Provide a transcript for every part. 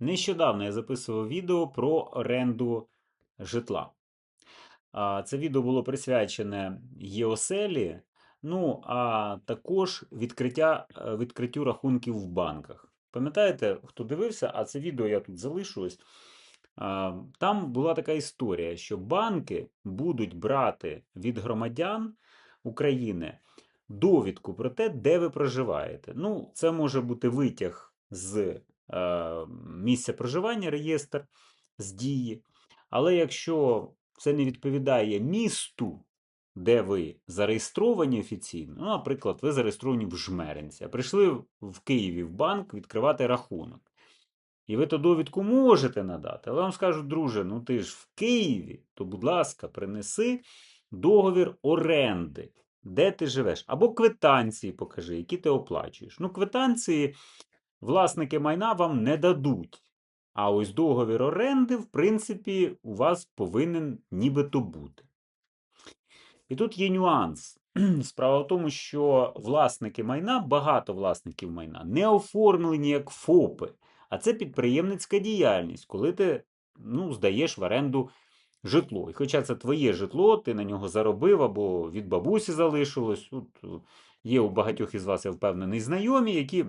Нещодавно я записував відео про оренду житла. Це відео було присвячене ЄОСЕЛі, ну а також відкриття, е, відкриттю рахунків в банках. Пам'ятаєте, хто дивився, а це відео я тут залишу ось. А, Там була така історія, що банки будуть брати від громадян України довідку про те, де ви проживаєте. Ну, це може бути витяг з місця проживання, реєстр з дії. Але якщо це не відповідає місту, де ви зареєстровані офіційно, ну, наприклад, ви зареєстровані в Жмеринці, а прийшли в Києві в банк відкривати рахунок. І ви ту довідку можете надати, але вам скажуть, друже, ну ти ж в Києві, то, будь ласка, принеси договір оренди, де ти живеш, або квитанції покажи, які ти оплачуєш. Ну, квитанції власники майна вам не дадуть. А ось договір оренди, в принципі, у вас повинен нібито бути. І тут є нюанс. Справа в тому, що власники майна, багато власників майна, не оформлені як ФОПи, а це підприємницька діяльність, коли ти ну, здаєш в оренду житло. І хоча це твоє житло, ти на нього заробив або від бабусі залишилось. Тут є у багатьох із вас, я впевнений, знайомі, які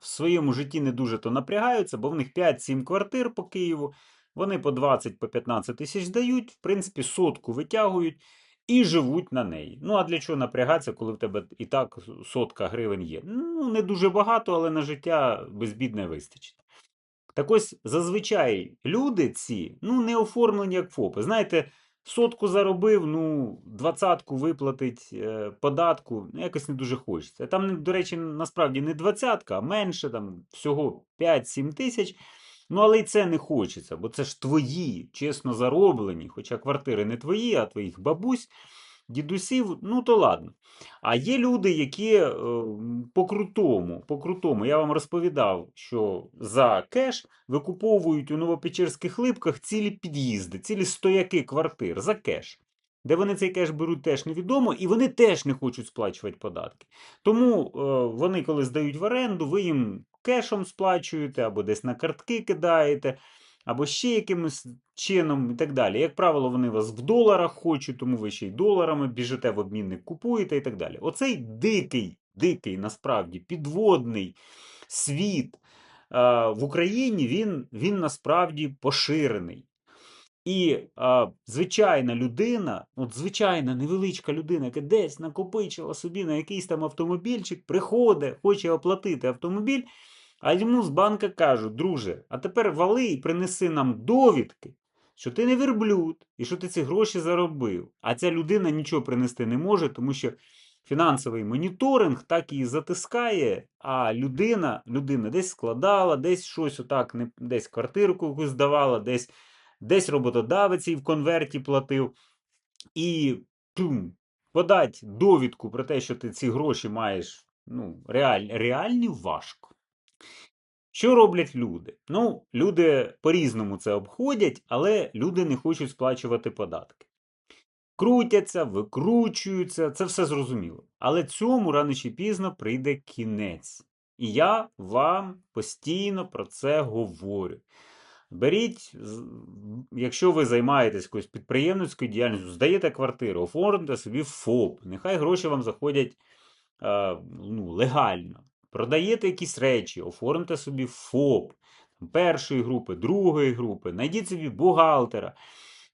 в своєму житті не дуже то напрягаються, бо в них 5-7 квартир по Києву, вони по 20 по 15 тисяч дають, в принципі, сотку витягують і живуть на неї. Ну, а для чого напрягатися, коли в тебе і так сотка гривень є? Ну, не дуже багато, але на життя безбідне вистачить. Так ось зазвичай люди ці ну, не оформлені як ФОПи. Знаєте, сотку заробив, ну, двадцятку виплатить е, податку, ну, якось не дуже хочеться. Там, до речі, насправді не двадцятка, а менше, там всього 5-7 тисяч. Ну, але й це не хочеться, бо це ж твої, чесно зароблені, хоча квартири не твої, а твоїх бабусь дідусів, ну то ладно. А є люди, які е, по-крутому, по-крутому, я вам розповідав, що за кеш викуповують у Новопечерських липках цілі під'їзди, цілі стояки квартир за кеш. Де вони цей кеш беруть, теж невідомо, і вони теж не хочуть сплачувати податки. Тому е, вони, коли здають в оренду, ви їм кешом сплачуєте або десь на картки кидаєте або ще якимось чином і так далі. Як правило, вони вас в доларах хочуть, тому ви ще й доларами біжите в обмінник, купуєте і так далі. Оцей дикий, дикий, насправді, підводний світ а, в Україні він, він насправді поширений. І а, звичайна людина, от звичайна невеличка людина, яка десь накопичила собі на якийсь там автомобільчик, приходить, хоче оплатити автомобіль. А йому з банка кажуть, друже, а тепер вали і принеси нам довідки, що ти не верблюд і що ти ці гроші заробив. А ця людина нічого принести не може, тому що фінансовий моніторинг так її затискає, а людина людина десь складала, десь щось отак, десь квартирку якусь здавала, десь десь роботодавець їй в конверті платив. І тум, подать довідку про те, що ти ці гроші маєш ну, реаль, реальні важко. Що роблять люди? Ну, люди по-різному це обходять, але люди не хочуть сплачувати податки. Крутяться, викручуються, це все зрозуміло. Але цьому рано чи пізно прийде кінець. І я вам постійно про це говорю. Беріть, якщо ви займаєтесь якоюсь підприємницькою діяльністю, здаєте квартиру, оформте собі ФОП. Нехай гроші вам заходять ну, легально. Продаєте якісь речі, оформте собі ФОП першої групи, другої групи, знайдіть собі бухгалтера.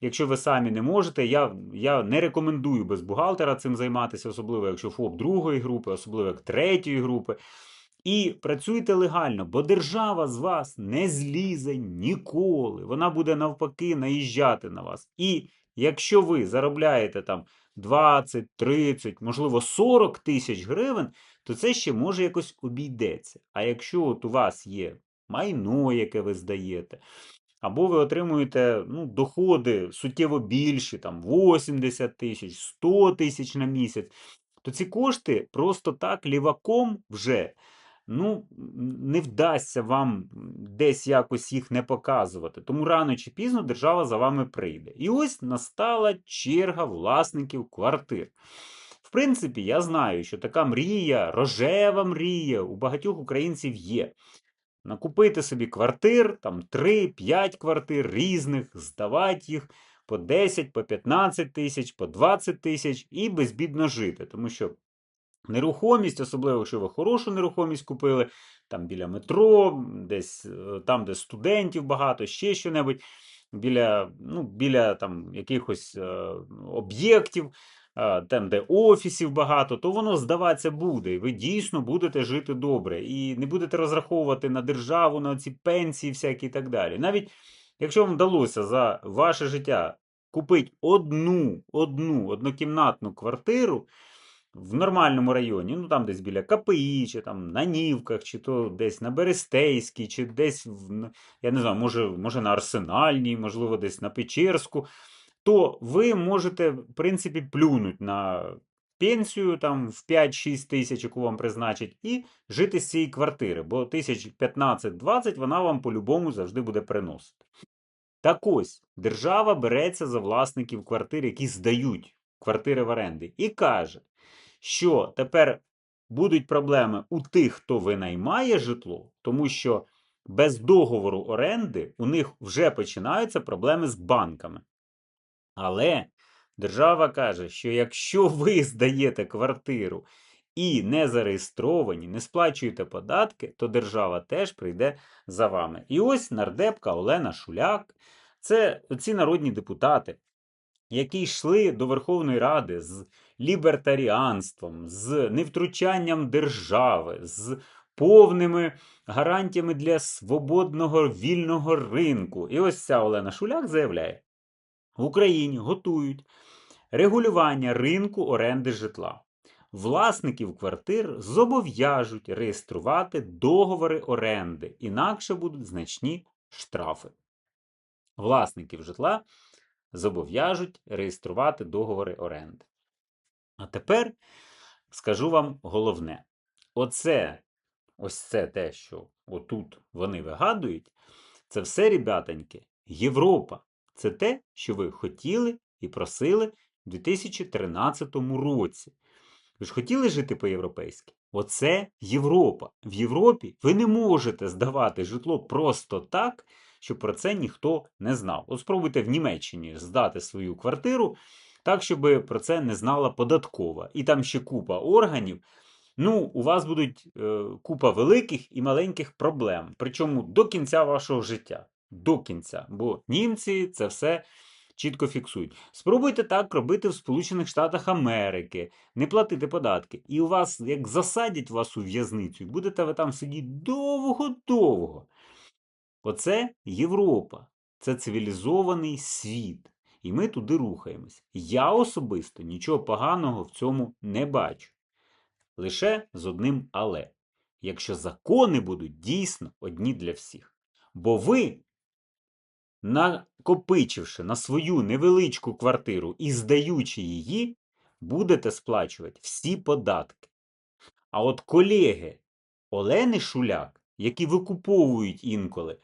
Якщо ви самі не можете, я я не рекомендую без бухгалтера цим займатися, особливо якщо ФОП другої групи, особливо як третьої групи. І працюйте легально, бо держава з вас не злізе ніколи. Вона буде навпаки наїжджати на вас. І якщо ви заробляєте там 20, 30, можливо, 40 тисяч гривень, то це ще може якось обійдеться. А якщо от у вас є майно, яке ви здаєте, або ви отримуєте ну, доходи суттєво більші, там 80 тисяч, 100 тисяч на місяць, то ці кошти просто так ліваком вже ну, не вдасться вам десь якось їх не показувати. Тому рано чи пізно держава за вами прийде. І ось настала черга власників квартир. Принципі, я знаю, що така мрія, рожева мрія у багатьох українців є. накупити собі квартир, там 3-5 квартир різних, здавати їх по 10, по 15 тисяч, по 20 тисяч і безбідно жити. Тому що нерухомість, особливо, якщо ви хорошу нерухомість купили, там біля метро, десь е, там, де студентів багато, ще що-небудь, біля, ну, біля там, якихось е, об'єктів, там, де офісів багато, то воно здаватися буде. Ви дійсно будете жити добре. І не будете розраховувати на державу, на ці пенсії всякі і так далі. Навіть якщо вам вдалося за ваше життя купити одну, одну однокімнатну квартиру, в нормальному районі, ну там десь біля КПІ, чи там на Нівках, чи то десь на Берестейській, чи десь в, я не знаю, може, може на Арсенальній, можливо, десь на Печерську, то ви можете, в принципі, плюнути на пенсію там в 5-6 тисяч, яку вам призначать, і жити з цієї квартири, бо тисяч 15-20 вона вам по-любому завжди буде приносити. Так ось, держава береться за власників квартир, які здають квартири в оренди, і каже, що тепер будуть проблеми у тих, хто винаймає житло, тому що без договору оренди у них вже починаються проблеми з банками. Але держава каже, що якщо ви здаєте квартиру і не зареєстровані, не сплачуєте податки, то держава теж прийде за вами. І ось нардепка Олена Шуляк, це ці народні депутати, які йшли до Верховної Ради з лібертаріанством, з невтручанням держави, з повними гарантіями для свободного вільного ринку. І ось ця Олена Шуляк заявляє: в Україні готують регулювання ринку оренди житла. Власників квартир зобов'яжуть реєструвати договори оренди, інакше будуть значні штрафи. Власників житла зобов'яжуть реєструвати договори оренди. А тепер скажу вам головне: оце, ось це те, що отут вони вигадують, це все, ребятоньки, Європа. Це те, що ви хотіли і просили в 2013 році. Ви ж хотіли жити по-європейськи? Оце Європа. В Європі ви не можете здавати житло просто так, щоб про це ніхто не знав. От спробуйте в Німеччині здати свою квартиру так, щоб про це не знала податкова. І там ще купа органів. Ну, у вас будуть е, купа великих і маленьких проблем. Причому до кінця вашого життя. До кінця. Бо німці це все чітко фіксують. Спробуйте так робити в Сполучених Штатах Америки, не платити податки. І у вас, як засадять вас у в'язницю, будете ви там сидіти довго-довго. Оце Європа, це цивілізований світ. І ми туди рухаємось. Я особисто нічого поганого в цьому не бачу. Лише з одним але. Якщо закони будуть дійсно одні для всіх. Бо ви, накопичивши на свою невеличку квартиру і здаючи її, будете сплачувати всі податки. А от колеги Олени Шуляк, які викуповують інколи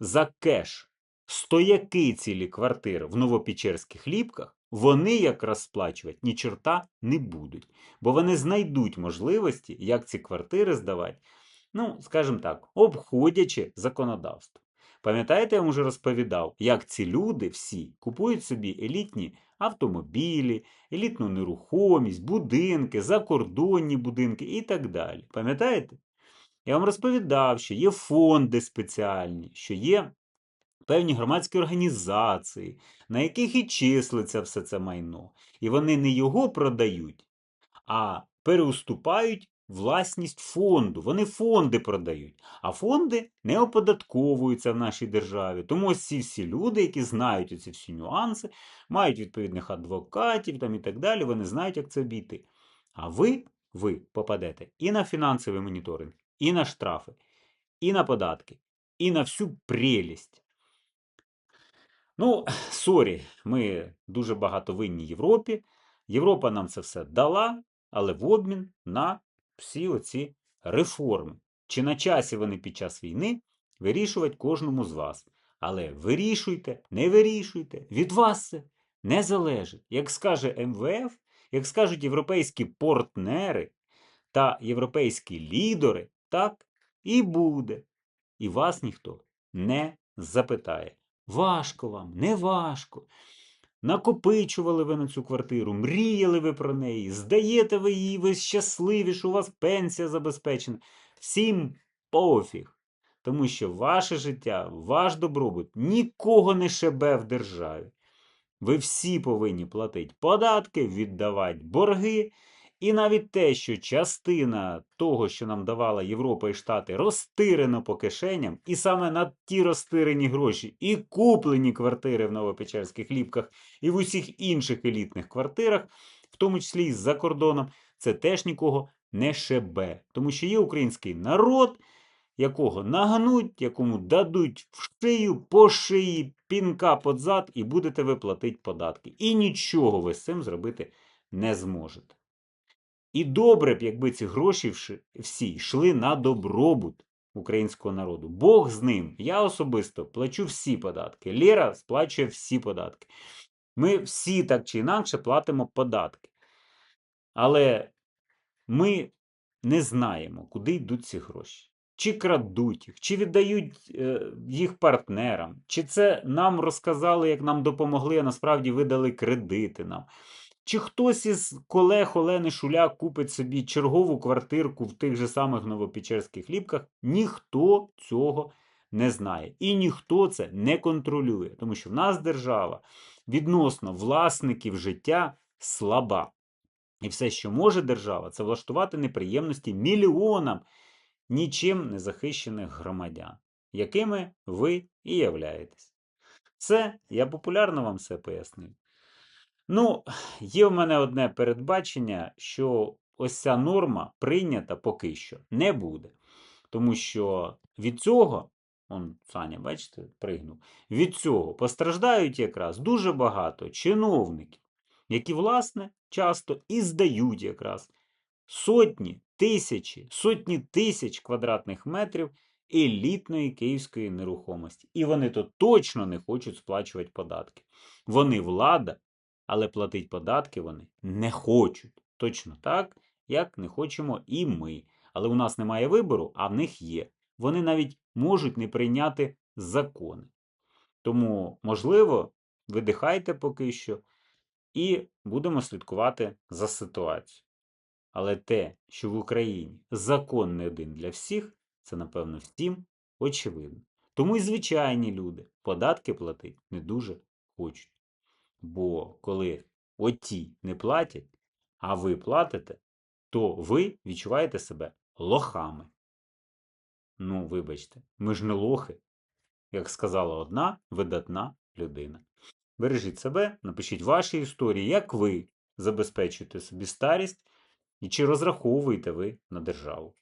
за кеш стояки цілі квартири в Новопечерських ліпках, вони якраз сплачувати ні чорта не будуть, бо вони знайдуть можливості, як ці квартири здавати, ну, скажімо так, обходячи законодавство. Пам'ятаєте, я вам вже розповідав, як ці люди всі купують собі елітні автомобілі, елітну нерухомість, будинки, закордонні будинки і так далі. Пам'ятаєте? Я вам розповідав, що є фонди спеціальні, що є певні громадські організації, на яких і числиться все це майно. І вони не його продають, а переуступають власність фонду. Вони фонди продають, а фонди не оподатковуються в нашій державі. Тому ось ці всі люди, які знають ці всі нюанси, мають відповідних адвокатів там і так далі, вони знають, як це обійти. А ви, ви попадете і на фінансовий моніторинг, і на штрафи, і на податки, і на всю прелість. Ну, сорі, ми дуже багато винні Європі. Європа нам це все дала, але в обмін на всі оці реформи. Чи на часі вони під час війни вирішувати кожному з вас. Але вирішуйте, не вирішуйте, від вас це не залежить. Як скаже МВФ, як скажуть європейські партнери та європейські лідери, так і буде. і вас ніхто не запитає. Важко вам, не важко. Накопичували ви на цю квартиру, мріяли ви про неї, здаєте ви її, ви щасливі, що у вас пенсія забезпечена. Всім пофіг. Тому що ваше життя, ваш добробут нікого не шебе в державі. Ви всі повинні платити податки, віддавати борги. І навіть те, що частина того, що нам давала Європа і Штати, розтирено по кишеням, і саме на ті розтирені гроші і куплені квартири в Новопечерських ліпках і в усіх інших елітних квартирах, в тому числі і за кордоном, це теж нікого не шебе. Тому що є український народ, якого нагнуть, якому дадуть в шию, по шиї, пінка под зад, і будете ви платити податки. І нічого ви з цим зробити не зможете. І добре б, якби ці гроші всі йшли на добробут українського народу. Бог з ним. Я особисто плачу всі податки. Лєра сплачує всі податки. Ми всі так чи інакше платимо податки. Але ми не знаємо, куди йдуть ці гроші. Чи крадуть їх, чи віддають е, їх партнерам, чи це нам розказали, як нам допомогли, а насправді видали кредити нам. Чи хтось із колег Олени Шуляк купить собі чергову квартирку в тих же самих Новопечерських ліпках, ніхто цього не знає. І ніхто це не контролює, тому що в нас держава відносно власників життя слаба. І все, що може держава, це влаштувати неприємності мільйонам нічим не захищених громадян, якими ви і являєтесь. Це я популярно вам все пояснив. Ну, є в мене одне передбачення, що ось ця норма прийнята поки що не буде. Тому що від цього, он Саня, бачите, пригнув, від цього постраждають якраз дуже багато чиновників, які, власне, часто і здають якраз сотні, тисячі, сотні тисяч квадратних метрів елітної київської нерухомості. І вони то точно не хочуть сплачувати податки. Вони влада, але платити податки вони не хочуть. Точно так, як не хочемо і ми. Але у нас немає вибору, а в них є. Вони навіть можуть не прийняти закони. Тому, можливо, видихайте поки що і будемо слідкувати за ситуацією. Але те, що в Україні закон не один для всіх, це, напевно, всім очевидно. Тому і звичайні люди податки платити не дуже хочуть. Бо коли оті не платять, а ви платите, то ви відчуваєте себе лохами. Ну, вибачте, ми ж не лохи, як сказала одна видатна людина. Бережіть себе, напишіть ваші історії, як ви забезпечуєте собі старість і чи розраховуєте ви на державу.